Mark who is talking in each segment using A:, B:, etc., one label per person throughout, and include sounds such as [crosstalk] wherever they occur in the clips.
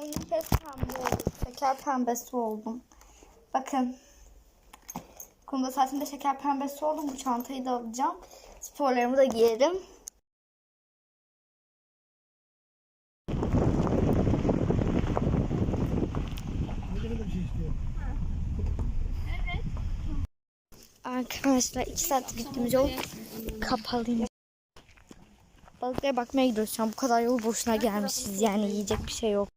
A: Pes pembe oldum. Şeker pembesi oldum. Bakın. Kumda saatimde şeker pembesi oldum. Bu çantayı da alacağım. Sporlarımı da giyerim. Arkadaşlar iki saat gittiğimiz yol kapalıymış. Balıklara bakmaya gidiyoruz şu an. Bu kadar yol boşuna gelmişiz. Yani yiyecek bir şey yok.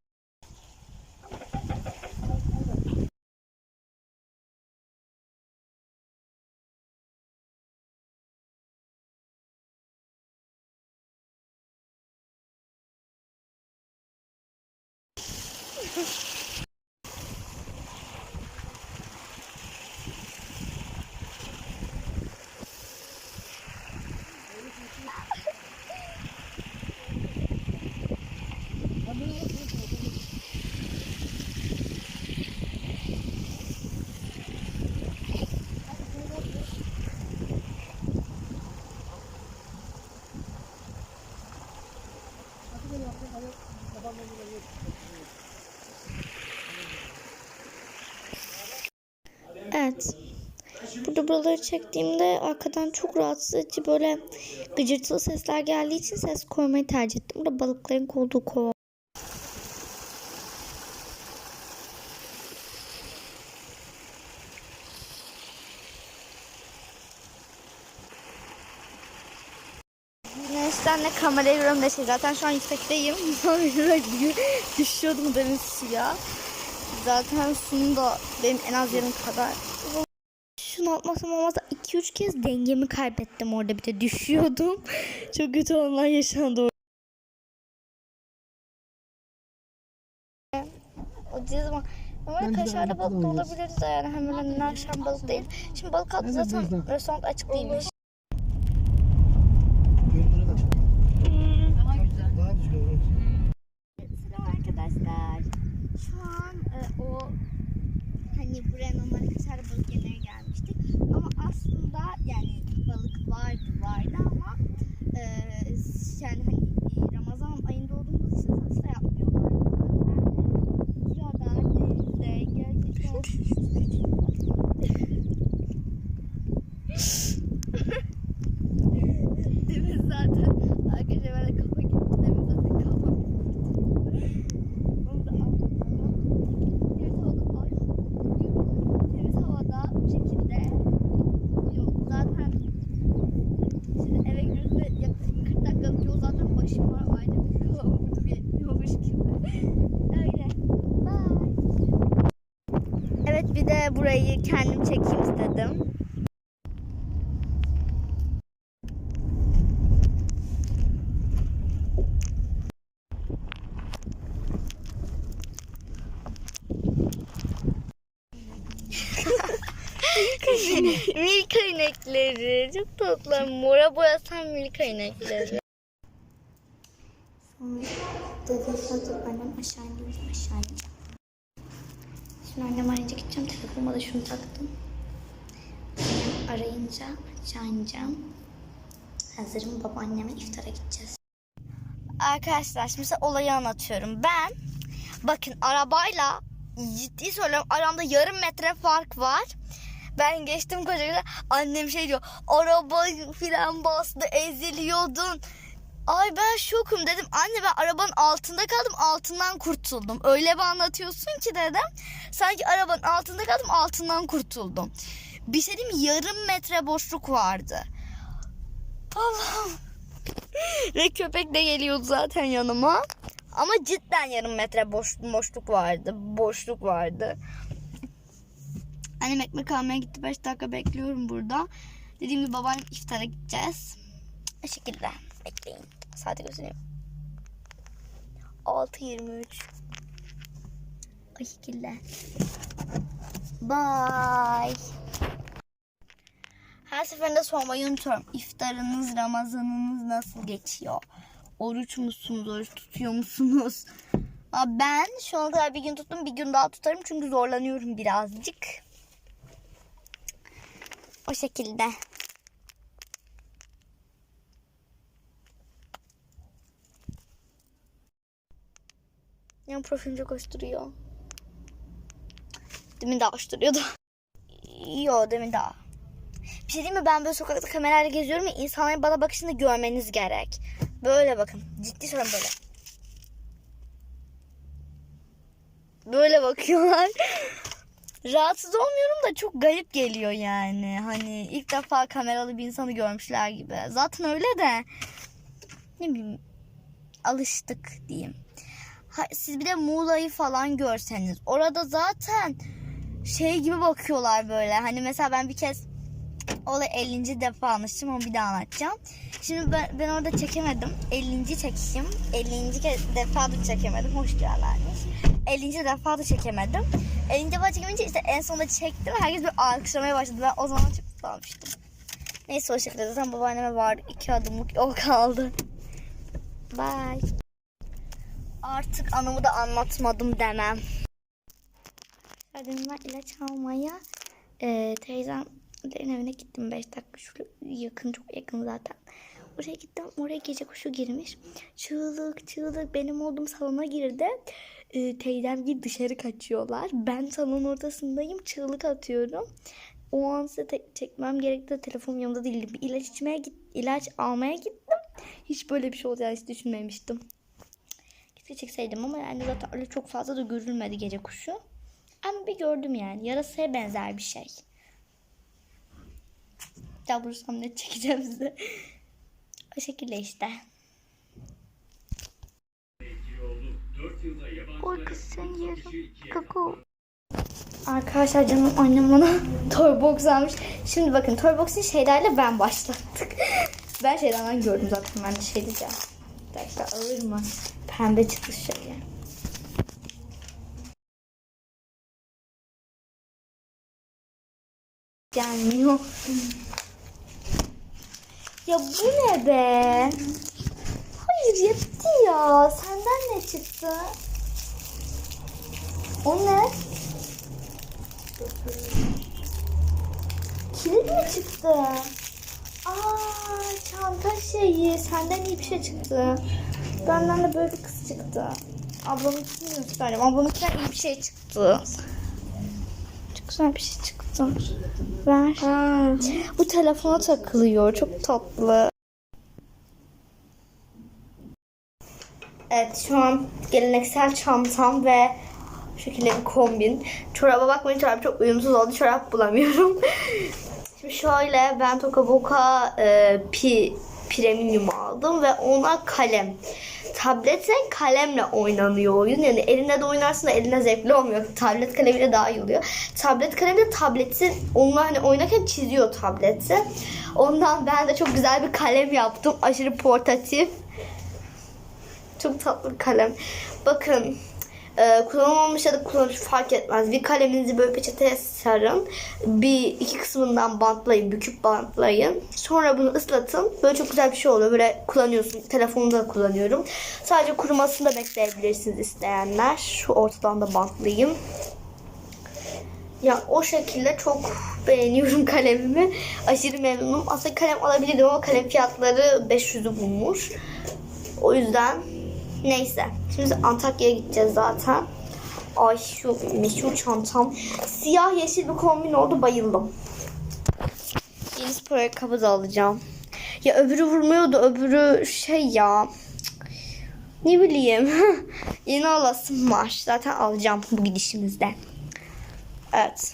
A: Evet. Burada buraları çektiğimde arkadan çok rahatsız edici böyle gıcırtılı sesler geldiği için ses koymayı tercih ettim. Burada balıkların olduğu kova. Güneşten ne kamerayı görüyorum ne şey. Zaten şu an yüksekteyim. [laughs] Düşüyordum demin suya. Zaten sunum da benim en az yarım kadar. Şunu atmasam olmaz 2-3 kez dengemi kaybettim orada bir de düşüyordum. [laughs] Çok kötü olanlar yaşandı. O dediği zaman kaşarda
B: arada
A: balık da olabiliriz de yani hemen hemen akşam balık değil. Şimdi balık aldı
B: Evet,
A: zaten restoran açık değilmiş.
B: Düzgün olur.
A: Selam arkadaşlar. Şu an e, o hani buraya normalde kaşar balık yemeye gelmiştik. Ama aslında yani balık vardı vardı ama e, yani hani Ramazan ayında olduğumuz için satışta yapmıyorlar zaten. Burada denizde gerçekten [laughs] Deniz zaten arkadaşlar ben de kafa gitti. Deniz zaten kafa Onu da anlatıyorum. Temiz havada ay, Temiz havada bu şekilde yok zaten şimdi eve gidiyoruz ve yaklaşık 40 dakikalık yol zaten başım var. Aynı bir kalan burada yetmiyormuş gibi. Öyle. Bye. Evet bir de burayı kendim çekeyim istedim. [laughs] Milka inekleri. Çok tatlı. Mora boyasam Milka inekleri. Sonra dedi şurada annem aşağı ineceğim aşağı ineceğim. Şimdi annem arayınca gideceğim. Telefonuma da şunu taktım. Annem arayınca aşağı ineceğim. Hazırım babaanneme iftara gideceğiz. Arkadaşlar şimdi size olayı anlatıyorum. Ben bakın arabayla ciddi söylüyorum aramda yarım metre fark var. Ben geçtim koca güzel. Annem şey diyor. Araba fren bastı eziliyordun. Ay ben şokum dedim. Anne ben arabanın altında kaldım. Altından kurtuldum. Öyle bir anlatıyorsun ki dedim. Sanki arabanın altında kaldım. Altından kurtuldum. Bir şey diyeyim? Yarım metre boşluk vardı. Allah'ım. [laughs] Ve köpek de geliyordu zaten yanıma. Ama cidden yarım metre boş, boşluk vardı. Boşluk vardı. Annem ekmek almaya gitti. 5 dakika bekliyorum burada. Dediğim gibi babaannem iftara gideceğiz. O şekilde. Bekleyin. Saate göstereyim. 6.23 O şekilde. Bye. Her seferinde sormayı unutuyorum. İftarınız, Ramazanınız nasıl geçiyor? Oruç musunuz? Oruç tutuyor musunuz? Ben şu ana kadar bir gün tuttum. Bir gün daha tutarım. Çünkü zorlanıyorum birazcık. O şekilde. Yan profilim çok hoş duruyor. Demin daha hoş duruyordu. [laughs] Yo demin daha. Bir şey diyeyim mi? Ben böyle sokakta kamerayla geziyorum ya insanların bana bakışını görmeniz gerek. Böyle bakın. Ciddi söylüyorum böyle. Böyle bakıyorlar. [laughs] Rahatsız olmuyorum da çok garip geliyor yani. Hani ilk defa kameralı bir insanı görmüşler gibi. Zaten öyle de ne bileyim alıştık diyeyim. Ha, siz bir de Muğla'yı falan görseniz orada zaten şey gibi bakıyorlar böyle. Hani mesela ben bir kez olay 50. defa anlaştım ama bir daha anlatacağım. Şimdi ben, ben orada çekemedim. 50. çekişim. 50. kez defa da çekemedim. Hoş geldiniz. 50. defa da çekemedim. 50. defa çekemeyince işte en sonunda çektim. Herkes bir alkışlamaya başladı. Ben o zaman çok mutlu. Neyse o şekilde zaten babaanneme var. iki adımlık yol kaldı. Bye. Artık anımı da anlatmadım demem. Dedim ben ilaç almaya e, teyzemlerin evine gittim 5 dakika şöyle yakın çok yakın zaten. Oraya gittim oraya gece kuşu girmiş. Çığlık çığlık benim olduğum salona girdi. E, teyzem gibi dışarı kaçıyorlar. Ben salonun ortasındayım çığlık atıyorum. O an size te- çekmem gerekti. Telefonum yanımda değildi. Bir ilaç içmeye git, ilaç almaya gittim. Hiç böyle bir şey olacağını hiç düşünmemiştim. Keşke çekseydim ama yani zaten öyle çok fazla da görülmedi gece kuşu. Ama bir gördüm yani. Yarasaya benzer bir şey. Ya bulursam ne çekeceğim size. O şekilde işte. Korkusun yarım. Kuku. Arkadaşlar canım annem bana [laughs] Toybox almış. Şimdi bakın Toybox'un şeylerle ben başlattık. [laughs] ben şeylerden gördüm zaten ben de şey diyeceğim. Arkadaşlar alır mı? Pembe çıktı şöyle. Gelmiyor. Ya bu ne be? Hayır yetti ya. Senden ne çıktı? O ne? Kilit mi çıktı? Aa çanta şeyi. Senden iyi bir şey çıktı. Benden de böyle bir kız çıktı. Ablamınkini mi çıkardım? Ablamınkinden iyi bir şey çıktı. Güzel bir şey çıktı. Ver. Bu telefona takılıyor. Çok tatlı. Evet şu an geleneksel çantam ve bu şekilde bir kombin. Çoraba bakmayın çorap çok uyumsuz oldu. Çorap bulamıyorum. [laughs] Şimdi şöyle ben Toka Boka e, pi, premium aldım ve ona kalem. Tablete kalemle oynanıyor oyun. Yani elinde de oynarsın da eline zevkli olmuyor. Tablet kalemiyle daha iyi oluyor. Tablet kalemiyle tableti onunla hani oynarken çiziyor tableti. Ondan ben de çok güzel bir kalem yaptım. Aşırı portatif. Çok tatlı bir kalem. Bakın e, kullanılmamış ya da kullanılmış fark etmez. Bir kaleminizi böyle peçeteye sarın. Bir iki kısmından bantlayın, büküp bantlayın. Sonra bunu ıslatın. Böyle çok güzel bir şey oluyor. Böyle kullanıyorsun. Telefonumda da kullanıyorum. Sadece kurumasını da bekleyebilirsiniz isteyenler. Şu ortadan da bantlayayım. Ya o şekilde çok beğeniyorum [laughs] kalemimi. Aşırı memnunum. Aslında kalem alabilirdim ama kalem fiyatları 500'ü bulmuş. O yüzden neyse. Şimdi Antakya'ya gideceğiz zaten. Ay şu meşhur çantam. Siyah yeşil bir kombin oldu. Bayıldım. Yeni spor ayakkabı da alacağım. Ya öbürü vurmuyordu. Öbürü şey ya. Ne bileyim. [laughs] Yeni alasım var. Zaten alacağım bu gidişimizde. Evet.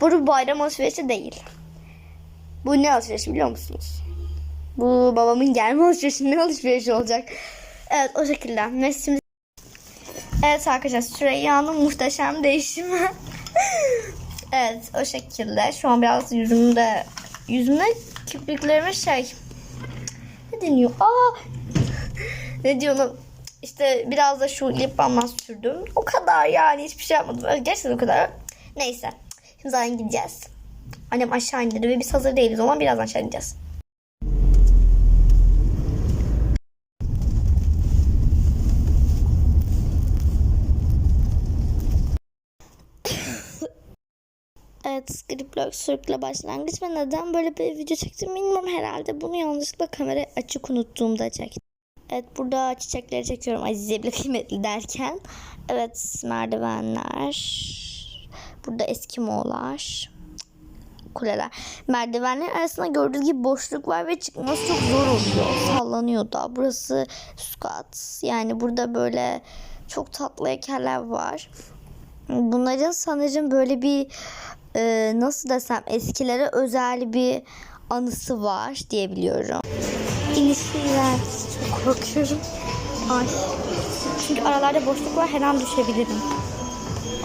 A: Bu bayram alışverişi değil. Bu ne alışverişi biliyor musunuz? Bu babamın gelme alışverişi ne alışverişi olacak? Evet o şekilde. Neyse. Evet arkadaşlar Süreyya'nın muhteşem değişimi. [laughs] evet o şekilde. Şu an biraz yüzümde... Yüzümde kirpiklerime şey... Ne deniyor? Aa! [laughs] ne diyor onu? İşte biraz da şu lip balmdan sürdüm. O kadar yani hiçbir şey yapmadım. Gerçekten o kadar. Neyse. Şimdi zaten gideceğiz. Annem aşağı indirdi ve biz hazır değiliz. O zaman birazdan aşağı ineceğiz. Evet, Scriptblog Circle'la başlangıç ve neden böyle bir video çektim bilmiyorum herhalde. Bunu yanlışlıkla kamera açık unuttuğumda çektim. Evet burada çiçekleri çekiyorum Azize bile [laughs] kıymetli derken. Evet merdivenler. Burada Eskimoğlar. Kuleler. Merdivenlerin arasında gördüğünüz gibi boşluk var ve çıkması çok zor oluyor. Sallanıyor da. Burası squat. Yani burada böyle çok tatlı heykeller var. Bunların sanırım böyle bir e, nasıl desem eskilere özel bir anısı var diyebiliyorum. İnişi iğrenç. Çok korkuyorum. Ay. Çünkü aralarda boşluk var. Her an düşebilirim.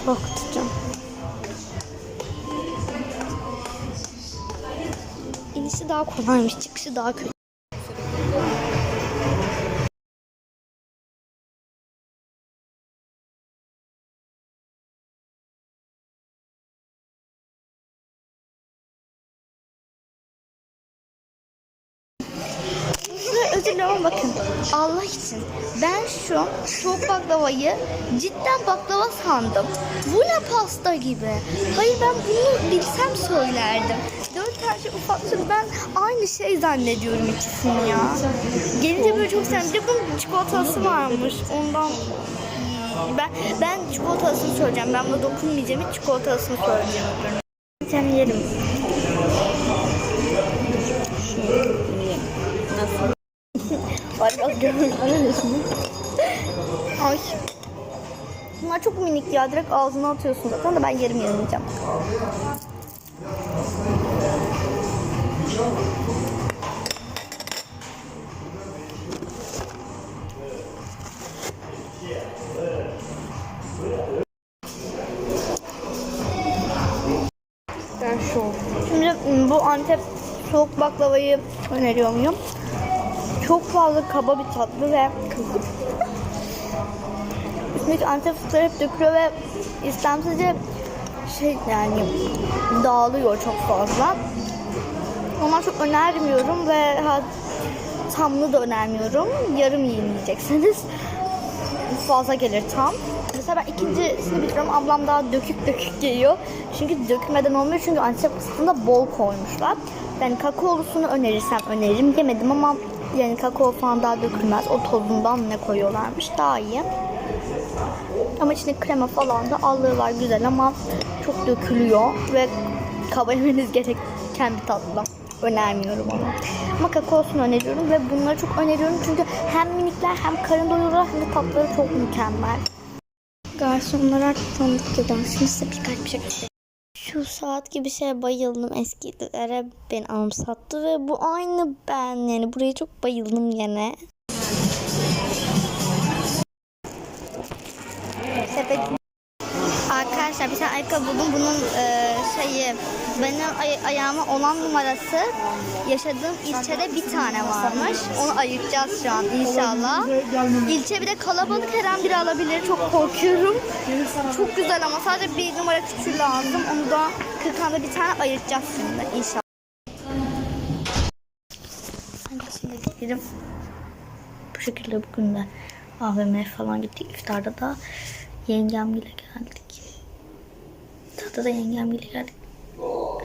A: Korkutucu. İnişi daha kolaymış. Çıkışı daha kötü. Dilerim ama bakın Allah için ben şu soğuk baklavayı cidden baklava sandım. Bu ne pasta gibi. Hayır ben bunu bilsem söylerdim. Dört tane şey ufak ben aynı şey zannediyorum ikisini ya. Gelince böyle çok sevdim. Bir de bunun çikolatası varmış. Ondan ben ben çikolatasını söyleyeceğim. Ben buna dokunmayacağım. Çikolatasını söyleyeceğim. Sen yerim. Var görmüyorum. Ay. Bunlar çok minik ya. Direkt ağzına atıyorsun zaten de ben yarım yemeyeceğim. Şimdi ım, bu Antep soğuk baklavayı öneriyor muyum? Çok fazla kaba bir tatlı ve üstündeki Antep fıstıkları hep dökülüyor ve istemsizce şey yani dağılıyor çok fazla. Ondan çok önermiyorum ve ha, tamlı da önermiyorum. Yarım yiyin yiyecekseniz. Fazla gelir tam. Mesela ben ikincisini bitiriyorum. Ablam daha dökük dökük geliyor. Çünkü dökmeden olmuyor. Çünkü Antep fıstığında bol koymuşlar. Yani kakaolusunu önerirsem öneririm. Yemedim ama yani kakao falan daha dökülmez. O tozundan ne koyuyorlarmış daha iyi. Ama içinde krema falan da allığı var güzel ama çok dökülüyor ve kaba yemeniz gereken bir tatlı. Önermiyorum onu. Ama kakaosunu öneriyorum ve bunları çok öneriyorum çünkü hem minikler hem karın doyuruyor hem de tatları çok mükemmel. Garsonlar tanıdık geliyor. Şimdi size birkaç bir şey. Şu saat gibi şeye bayıldım. Eskilere beni anımsattı ve bu aynı ben. Yani buraya çok bayıldım yine. Sepet. Arkadaşlar bir tane ayakkabı buldum. Bunun e, şeyi benim ay- ayağıma olan numarası yaşadığım ilçede bir tane varmış. Onu ayıracağız şu an inşallah. İlçe bir de kalabalık her an biri alabilir. Çok korkuyorum. Çok güzel ama sadece bir numara küçüğü lazım. Onu da kırkanda bir tane ayıracağız şimdi inşallah. Şimdi gidelim. Bu şekilde bugün de AVM'ye falan gittik. İftarda da yengemle geldik. Tadı da yengemle geldik.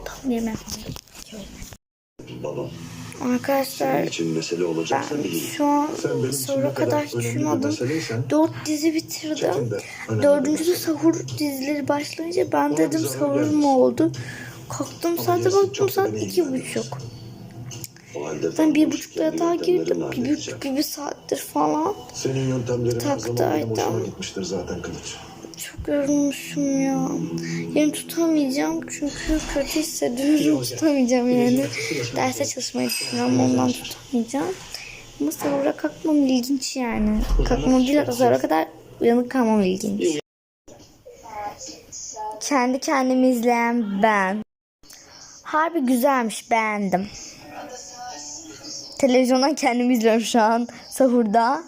A: Tam
C: Baba,
A: Arkadaşlar
C: senin için mesele olacaksa
A: ben şu an sonra kadar hiç
C: bir
A: uyumadım. Dört dizi bitirdim.
C: çekin de önemli
A: Dördüncü
C: bir
A: de sahur dizileri başlayınca ben dedim
C: bir
A: sahur mu oldu? Kalktım saate baktım saat iki buçuk. Ben bir buçukta yatağa girdim. Bir
C: halledecek.
A: buçuk bir saattir falan.
C: Senin yöntemlerin her zaman benim hoşuma
A: Taktaydım.
C: gitmiştir zaten Kılıç.
A: Çok yorulmuşum ya. Yani tutamayacağım çünkü kötü hissediyorum. Tutamayacağım yani. Derse çalışmayı düşünüyorum ondan tutamayacağım. Ama sahura kalkmam ilginç yani. Kalkmam değil hatta sahura kadar uyanık kalmam ilginç. Kendi kendimi izleyen ben. Harbi güzelmiş beğendim. Televizyondan kendimi izliyorum şu an sahurda.